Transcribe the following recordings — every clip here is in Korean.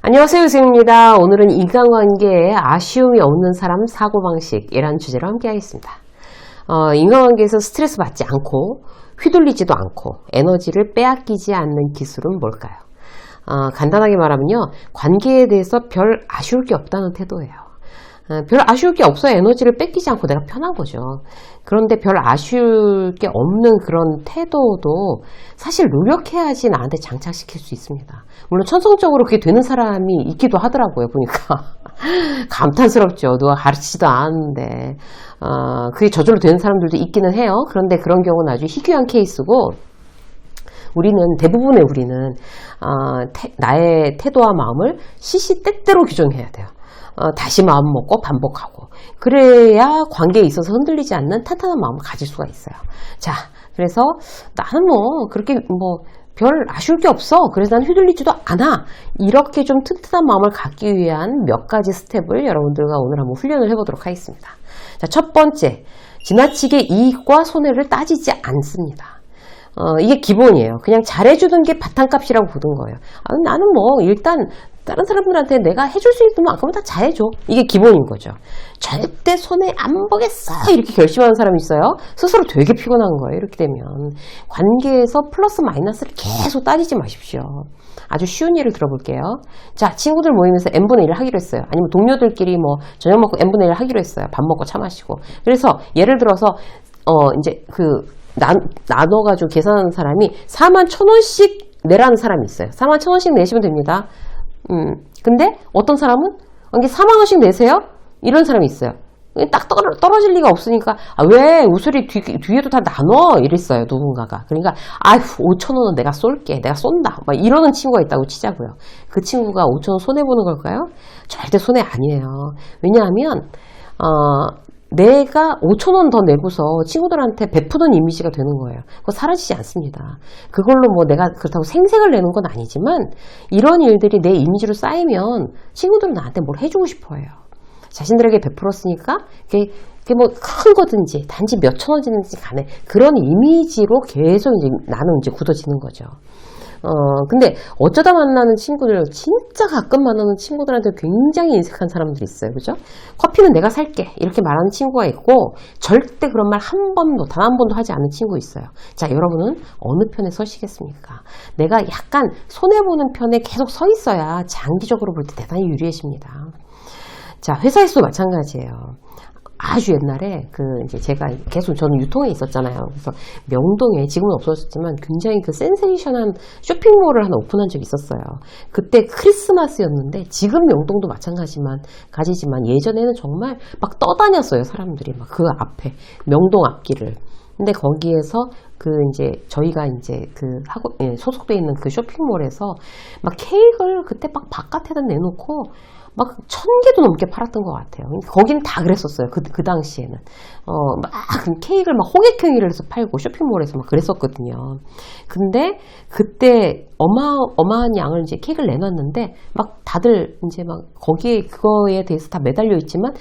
안녕하세요. 유승입니다. 오늘은 인간관계에 아쉬움이 없는 사람 사고방식이라는 주제로 함께 하겠습니다. 어, 인간관계에서 스트레스 받지 않고 휘둘리지도 않고 에너지를 빼앗기지 않는 기술은 뭘까요? 어, 간단하게 말하면요. 관계에 대해서 별 아쉬울 게 없다는 태도예요. 어, 별 아쉬울 게 없어야 에너지를 뺏기지 않고 내가 편한 거죠. 그런데 별 아쉬울 게 없는 그런 태도도 사실 노력해야지 나한테 장착시킬 수 있습니다. 물론 천성적으로 그게 되는 사람이 있기도 하더라고요. 보니까 감탄스럽죠. 누가 가르치지도 않았는데 어, 그게 저절로 되는 사람들도 있기는 해요. 그런데 그런 경우는 아주 희귀한 케이스고 우리는 대부분의 우리는 어, 태- 나의 태도와 마음을 시시때때로 규정해야 돼요. 어, 다시 마음 먹고 반복하고 그래야 관계에 있어서 흔들리지 않는 탄탄한 마음을 가질 수가 있어요. 자, 그래서 나는 뭐 그렇게 뭐 별 아쉬울 게 없어. 그래서 난 휘둘리지도 않아. 이렇게 좀 튼튼한 마음을 갖기 위한 몇 가지 스텝을 여러분들과 오늘 한번 훈련을 해보도록 하겠습니다. 자, 첫 번째, 지나치게 이익과 손해를 따지지 않습니다. 어, 이게 기본이에요. 그냥 잘해주는 게 바탕값이라고 보는 거예요. 아, 나는 뭐, 일단, 다른 사람들한테 내가 해줄 수 있는 만큼은 다 잘해줘. 이게 기본인 거죠. 절대 손해 안 보겠어! 이렇게 결심하는 사람이 있어요. 스스로 되게 피곤한 거예요. 이렇게 되면. 관계에서 플러스 마이너스를 계속 따지지 마십시오. 아주 쉬운 예를 들어볼게요. 자, 친구들 모임에서 n분의 1을 하기로 했어요. 아니면 동료들끼리 뭐, 저녁 먹고 n분의 1을 하기로 했어요. 밥 먹고 차 마시고. 그래서, 예를 들어서, 어, 이제 그, 나, 나눠가지고 계산하는 사람이 4만 천 원씩 내라는 사람이 있어요. 4만 천 원씩 내시면 됩니다. 음, 근데 어떤 사람은 이게 4만 원씩 내세요? 이런 사람이 있어요. 딱 떨어, 떨어질 리가 없으니까 아, 왜 우수리 뒤, 뒤에도 다 나눠 이랬어요 누군가가 그러니까 아휴 5천 원은 내가 쏠게 내가 쏜다 막 이러는 친구가 있다고 치자고요 그 친구가 5천 원 손해 보는 걸까요? 절대 손해 아니에요 왜냐하면 어, 내가 5천 원 더 내고서 친구들한테 베푸는 이미지가 되는 거예요. 그거 사라지지 않습니다. 그걸로 뭐 내가 그렇다고 생색을 내는 건 아니지만 이런 일들이 내 이미지로 쌓이면 친구들은 나한테 뭘 해주고 싶어 해요. 자신들에게 베풀었으니까 그게, 그게 뭐 큰 거든지 단지 몇천 원이든지 간에 그런 이미지로 계속 이제 나는 이제 굳어지는 거죠. 어, 근데 어쩌다 만나는 친구들, 진짜 가끔 만나는 친구들한테 굉장히 인색한 사람들이 있어요. 그죠? 커피는 내가 살게. 이렇게 말하는 친구가 있고, 절대 그런 말 한 번도, 단 한 번도 하지 않은 친구 있어요. 자, 여러분은 어느 편에 서시겠습니까? 내가 약간 손해보는 편에 계속 서 있어야 장기적으로 볼 때 대단히 유리해집니다. 자, 회사에서도 마찬가지예요. 아주 옛날에 그 이제 제가 계속 저는 유통에 있었잖아요. 그래서 명동에 지금은 없어졌지만 굉장히 그 센세이션한 쇼핑몰을 하나 오픈한 적이 있었어요. 그때 크리스마스였는데 지금 명동도 마찬가지만 가지지만 예전에는 정말 막 떠다녔어요. 사람들이 막 그 앞에 명동 앞길을. 근데 거기에서 그 이제 저희가 이제 그 하고 예, 소속돼 있는 그 쇼핑몰에서 막 케이크를 그때 막 바깥에다 내놓고 막 천 개도 넘게 팔았던 것 같아요. 거기는 다 그랬었어요. 그, 그 당시에는. 어, 막 케이크를 막 호객행위를 해서 팔고 쇼핑몰에서 막 그랬었거든요. 근데 그때 어마, 어마한 양을 이제 케이크를 내놨는데 막 다들 이제 막 거기에 그거에 대해서 다 매달려 있지만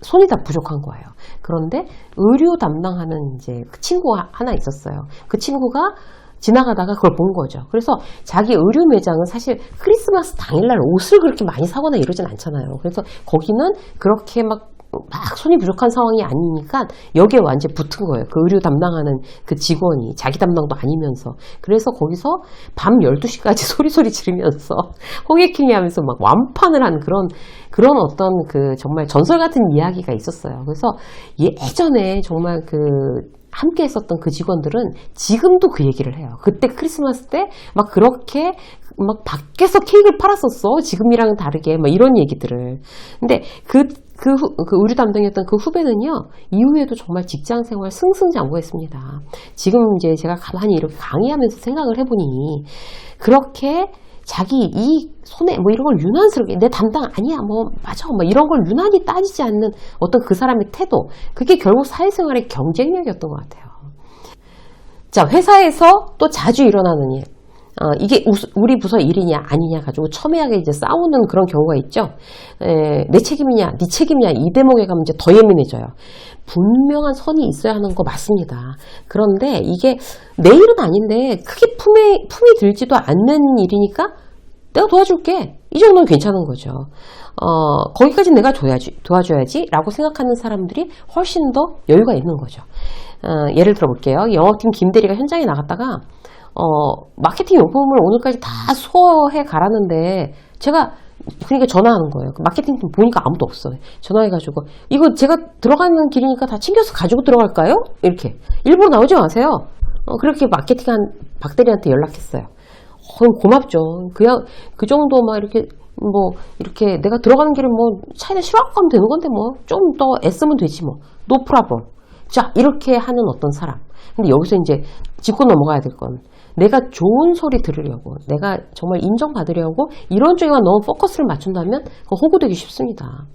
손이 다 부족한 거예요. 그런데 의류 담당하는 이제 그 친구가 하나 있었어요. 그 친구가 지나가다가 그걸 본 거죠. 그래서 자기 의류 매장은 사실 크리스마스 당일날 옷을 그렇게 많이 사거나 이러진 않잖아요. 그래서 거기는 그렇게 막, 막 손이 부족한 상황이 아니니까 여기에 완전 붙은 거예요. 그 의류 담당하는 그 직원이 자기 담당도 아니면서. 그래서 거기서 밤 12시까지 소리소리 지르면서 호객행위 하면서 막 완판을 한 그런, 그런 어떤 그 정말 전설 같은 이야기가 있었어요. 그래서 예전에 정말 그 함께 했었던 그 직원들은 지금도 그 얘기를 해요. 그때 크리스마스 때 막 그렇게 막 밖에서 케이크를 팔았었어. 지금이랑 다르게 막 이런 얘기들을. 근데 그, 그, 후- 그 의류 담당이었던 그 후배는요, 이후에도 정말 직장 생활 승승장구했습니다. 지금 이제 제가 가만히 이렇게 강의하면서 생각을 해보니, 그렇게 자기 이 손해 뭐 이런 걸 유난스럽게 내 담당 아니야 뭐 맞아 뭐 이런 걸 유난히 따지지 않는 어떤 그 사람의 태도 그게 결국 사회생활의 경쟁력이었던 것 같아요. 자 회사에서 또 자주 일어나는 일 어, 이게 우리 부서 일이냐 아니냐 가지고 첨예하게 이제 싸우는 그런 경우가 있죠. 에, 내 책임이냐, 네 책임이냐 이 대목에 가면 이제 더 예민해져요. 분명한 선이 있어야 하는 거 맞습니다. 그런데 이게 내 일은 아닌데 크게 품에 품이 들지도 않는 일이니까 내가 도와줄게. 이 정도는 괜찮은 거죠. 어, 거기까지 내가 도와야지, 도와줘야지 라고 생각하는 사람들이 훨씬 더 여유가 있는 거죠. 어, 예를 들어 볼게요. 영업팀 김대리가 현장에 나갔다가 어, 마케팅 용품을 오늘까지 다 소화해 가라는데 제가 그러니까 전화하는 거예요. 그 마케팅 팀 보니까 아무도 없어. 전화해가지고 이거 제가 들어가는 길이니까 다 챙겨서 가지고 들어갈까요? 이렇게 일부러 나오지 마세요. 어, 그렇게 마케팅한 박대리한테 연락했어요. 어, 고맙죠. 그야 그 정도 막 이렇게 뭐 이렇게 내가 들어가는 길에 뭐 차에다 실어갖고 가면 되는 건데 뭐 좀 더 애쓰면 되지 뭐. 노 프라블. 자 이렇게 하는 어떤 사람. 근데 여기서 이제 짚고 넘어가야 될 건 내가 좋은 소리 들으려고 내가 정말 인정받으려고 이런 쪽에만 너무 포커스를 맞춘다면 그거 호구되기 쉽습니다.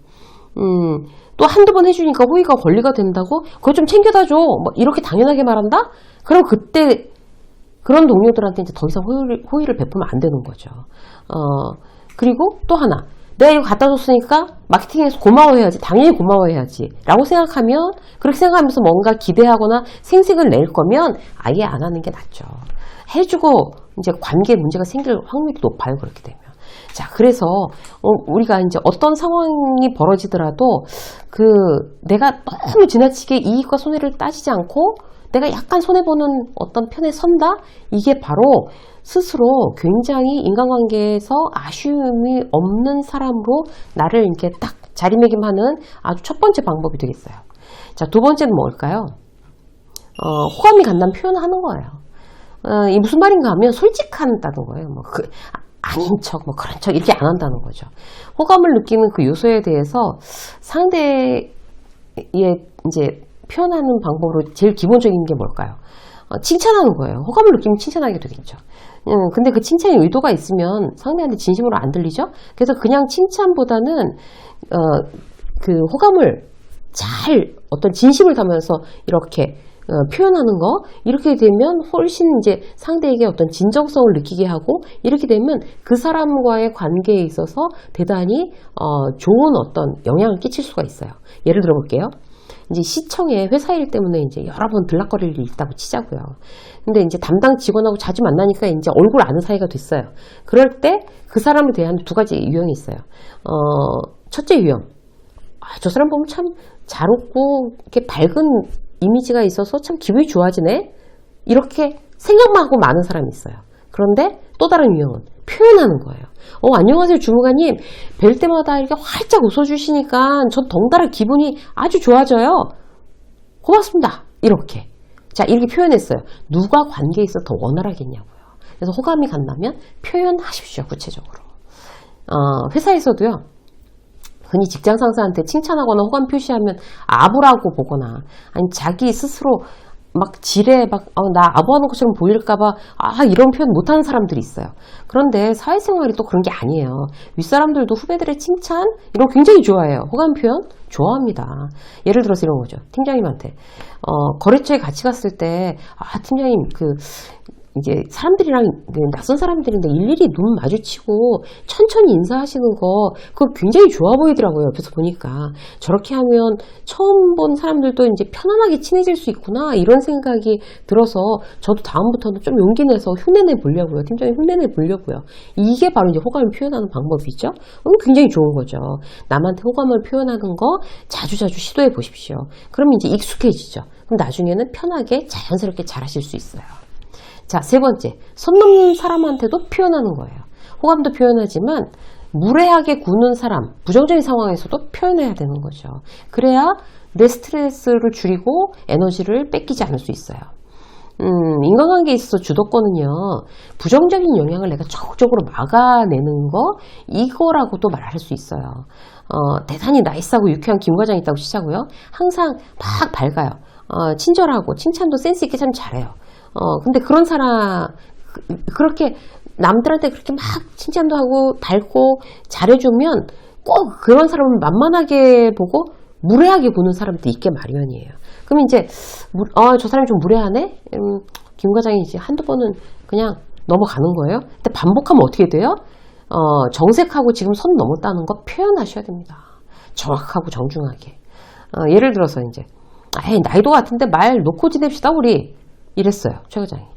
음, 또 한두 번 해주니까 호의가 권리가 된다고 그거 좀 챙겨다 줘. 뭐 이렇게 당연하게 말한다? 그럼 그때 그런 동료들한테 이제 더 이상 호의를, 호의를 베푸면 안 되는 거죠. 어, 그리고 또 하나. 내가 이거 갖다 줬으니까 마케팅에서 고마워해야지. 당연히 고마워해야지. 라고 생각하면, 그렇게 생각하면서 뭔가 기대하거나 생색을 낼 거면 아예 안 하는 게 낫죠. 해주고 이제 관계 문제가 생길 확률이 높아요. 그렇게 되면. 자, 그래서 어, 우리가 이제 어떤 상황이 벌어지더라도 그 내가 너무 지나치게 이익과 손해를 따지지 않고 내가 약간 손해보는 어떤 편에 선다? 이게 바로 스스로 굉장히 인간관계에서 아쉬움이 없는 사람으로 나를 이렇게 딱 자리매김하는 아주 첫 번째 방법이 되겠어요. 자, 두 번째는 뭘까요? 어, 호감이 간다는 표현을 하는 거예요. 어, 이 무슨 말인가 하면 솔직한다는 거예요. 뭐, 그, 아, 아닌 척, 뭐 그런 척 이렇게 안 한다는 거죠. 호감을 느끼는 그 요소에 대해서 상대의 이제 표현하는 방법으로 제일 기본적인 게 뭘까요? 어, 칭찬하는 거예요. 호감을 느끼면 칭찬하게 되겠죠. 음, 근데 그 칭찬에 의도가 있으면 상대한테 진심으로 안 들리죠? 그래서 그냥 칭찬보다는, 어, 그 호감을 잘 어떤 진심을 담아서 이렇게 어, 표현하는 거 이렇게 되면 훨씬 이제 상대에게 어떤 진정성을 느끼게 하고 이렇게 되면 그 사람과의 관계에 있어서 대단히 어, 좋은 어떤 영향을 끼칠 수가 있어요. 예를 들어 볼게요. 이제 시청에 회사 일 때문에 이제 여러 번 들락거릴 일이 있다고 치자고요. 근데 이제 담당 직원하고 자주 만나니까 이제 얼굴 아는 사이가 됐어요. 그럴 때 그 사람에 대한 두 가지 유형이 있어요. 어, 첫째 유형. 아, 저 사람 보면 참 잘 웃고 이렇게 밝은 이미지가 있어서 참 기분이 좋아지네? 이렇게 생각만 하고 많은 사람이 있어요. 그런데 또 다른 유형은 표현하는 거예요. 어, 안녕하세요, 주무관님. 뵐 때마다 이렇게 활짝 웃어주시니까 전 덩달아 기분이 아주 좋아져요. 고맙습니다. 이렇게. 자, 이렇게 표현했어요. 누가 관계에 있어 더 원활하겠냐고요. 그래서 호감이 간다면 표현하십시오, 구체적으로. 어, 회사에서도요. 흔히 직장 상사한테 칭찬하거나 호감 표시하면 아부라고 보거나 아니 자기 스스로 막 지레 막 어, 나 아부하는 것처럼 보일까봐 아 이런 표현 못하는 사람들이 있어요. 그런데 사회생활이 또 그런 게 아니에요. 윗사람들도 후배들의 칭찬 이런 거 굉장히 좋아해요. 호감 표현 좋아합니다. 예를 들어서 이런 거죠. 팀장님한테 어, 거래처에 같이 갔을 때 아 팀장님 그 이제 사람들이랑 그 낯선 사람들인데 일일이 눈 마주치고 천천히 인사하시는 거 그거 굉장히 좋아 보이더라고요. 옆에서 보니까 저렇게 하면 처음 본 사람들도 이제 편안하게 친해질 수 있구나 이런 생각이 들어서 저도 다음부터는 좀 용기 내서 흉내내 보려고요. 팀장님 흉내내 보려고요. 이게 바로 이제 호감을 표현하는 방법이죠. 음, 굉장히 좋은 거죠. 남한테 호감을 표현하는 거 자주자주 시도해 보십시오. 그러면 이제 익숙해지죠. 그럼 나중에는 편하게 자연스럽게 잘 하실 수 있어요. 자, 세 번째. 선 넘는 사람한테도 표현하는 거예요. 호감도 표현하지만 무례하게 구는 사람, 부정적인 상황에서도 표현해야 되는 거죠. 그래야 내 스트레스를 줄이고 에너지를 뺏기지 않을 수 있어요. 음, 인간관계에 있어서 주도권은요, 부정적인 영향을 내가 적극적으로 막아내는 거, 이거라고도 말할 수 있어요. 어, 대단히 나이스하고 유쾌한 김 과장이 있다고 치자고요. 항상 막 밝아요. 어, 친절하고, 칭찬도 센스있게 참 잘해요. 어, 근데 그런 사람, 그, 그렇게 남들한테 그렇게 막 칭찬도 하고 밝고 잘해주면 꼭 그런 사람을 만만하게 보고 무례하게 보는 사람도 있게 마련이에요. 그럼 이제, 어, 저 사람이 좀 무례하네? 음, 김 과장이 이제 한두 번은 그냥 넘어가는 거예요. 근데 반복하면 어떻게 돼요? 어, 정색하고 지금 선 넘었다는 거 표현하셔야 됩니다. 정확하고 정중하게. 어, 예를 들어서 이제, 에이, 나이도 같은데 말 놓고 지냅시다, 우리. 이랬어요. 최 과장이.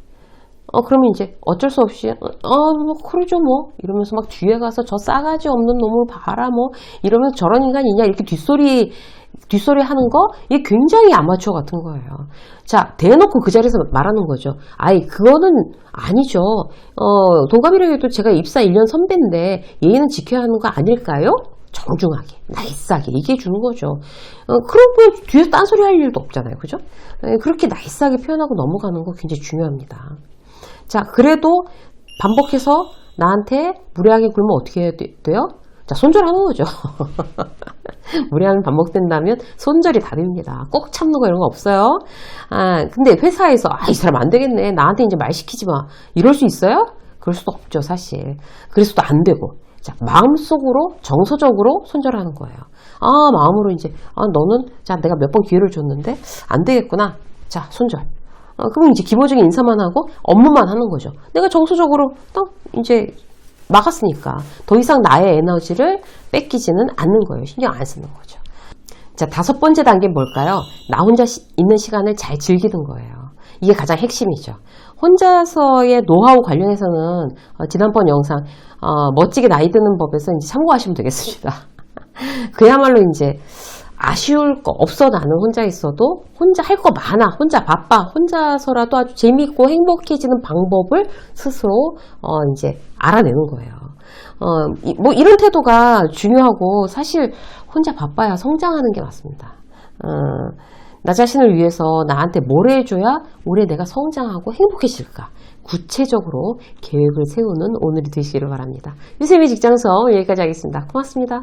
어, 그러면 이제 어쩔 수 없이, 어, 뭐, 그러죠, 뭐. 이러면서 막 뒤에 가서 저 싸가지 없는 놈을 봐라, 뭐. 이러면서 저런 인간이냐, 이렇게 뒷소리, 뒷소리 하는 거, 이게 굉장히 아마추어 같은 거예요. 자, 대놓고 그 자리에서 말하는 거죠. 아이, 그거는 아니죠. 어, 동갑이라고 도 제가 입사 1년 선배인데, 예의는 지켜야 하는 거 아닐까요? 정중하게, 나이스하게 얘기해 주는 거죠. 어, 그러고 뒤에서 딴소리 할 일도 없잖아요. 그죠? 에, 그렇게 나이스하게 표현하고 넘어가는 거 굉장히 중요합니다. 자, 그래도 반복해서 나한테 무례하게 굴면 어떻게 해야 돼- 돼요? 자, 손절하는 거죠. 무례하면 반복된다면 손절이 답입니다. 꼭 참는 거 이런 거 없어요. 아, 근데 회사에서, 아, 이 사람 안 되겠네. 나한테 이제 말 시키지 마. 이럴 수 있어요? 그럴 수도 없죠, 사실. 그래서도 안 되고. 자, 마음속으로, 정서적으로 손절하는 거예요. 아, 마음으로 이제, 아, 너는, 자, 내가 몇 번 기회를 줬는데, 안 되겠구나. 자, 손절. 어, 그럼 이제 기본적인 인사만 하고 업무만 하는 거죠. 내가 정서적으로 딱 이제 막았으니까 더 이상 나의 에너지를 뺏기지는 않는 거예요. 신경 안 쓰는 거죠. 자, 다섯 번째 단계는 뭘까요? 나 혼자 시- 있는 시간을 잘 즐기는 거예요. 이게 가장 핵심이죠. 혼자서의 노하우 관련해서는 어, 지난번 영상 어, 멋지게 나이 드는 법에서 이제 참고하시면 되겠습니다. 그야말로 이제 아쉬울 거 없어 나는 혼자 있어도 혼자 할 거 많아 혼자 바빠 혼자서라도 아주 재미있고 행복해지는 방법을 스스로 어 이제 알아내는 거예요. 어뭐 이런 태도가 중요하고 사실 혼자 바빠야 성장하는 게 맞습니다. 어, 나 자신을 위해서 나한테 뭘 해줘야 올해 내가 성장하고 행복해질까? 구체적으로 계획을 세우는 오늘이 되시기를 바랍니다. 유세미 직장서 여기까지 하겠습니다. 고맙습니다.